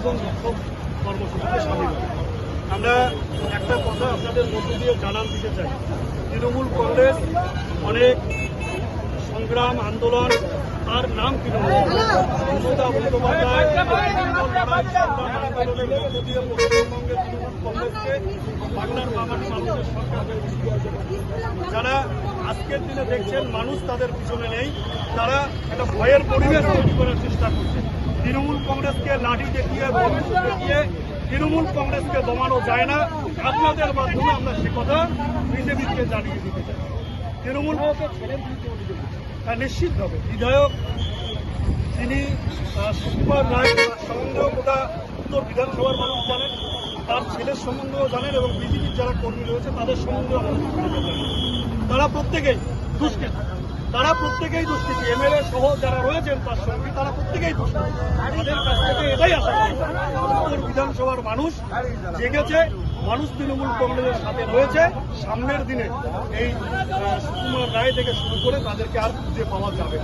রকম বিক্ষোভ কর্মসূচিতে সামিল। আমরা একটা কথা আপনাদের মধ্য দিয়ে জানান দিতে চাই। তৃণমূল কংগ্রেস অনেক সংগ্রাম, আন্দোলন, তার নাম দিয়ে তৃণমূল কংগ্রেসকে যারা আজকের দিনে দেখছেন, মানুষ তাদের পিছনে নেই। তারা একটা ভয়ের পরিবেশ তৈরি করার তৃণমূল কংগ্রেসকে লাঠি দেখিয়ে দেখিয়ে তৃণমূল কংগ্রেসকে দমানো যায় না। আপনাদের মাধ্যমে আমরা সে কথা বিজেপিকে জানিয়ে দিতে চাই। তৃণমূল হ্যাঁ নিশ্চিতভাবে বিধায়ক তিনি সুকুমার রায় সম্বন্ধেও গোটা উত্তর বিধানসভার মানুষ জানেন, তার ছেলের সম্বন্ধেও জানেন এবং বিজেপির যারা কর্মী রয়েছে, তাদের সম্বন্ধেও আমরা তারা প্রত্যেকেই দুষ্কৃতী। তারা প্রত্যেকেই দুষ্কৃতি এমএলএ সহ যারা রয়েছেন তার সঙ্গে তারা প্রত্যেকেই দুষ্কৃতি তাদের কাছ থেকে এটাই আশা করি। বিধানসভার মানুষ জেগেছে, মানুষ তৃণমূল কংগ্রেসের সাথে রয়েছে। সামনের দিনে এই সুকুমার রায় থেকে শুরু করে তাদেরকে আর খুঁজে পাওয়া যাবে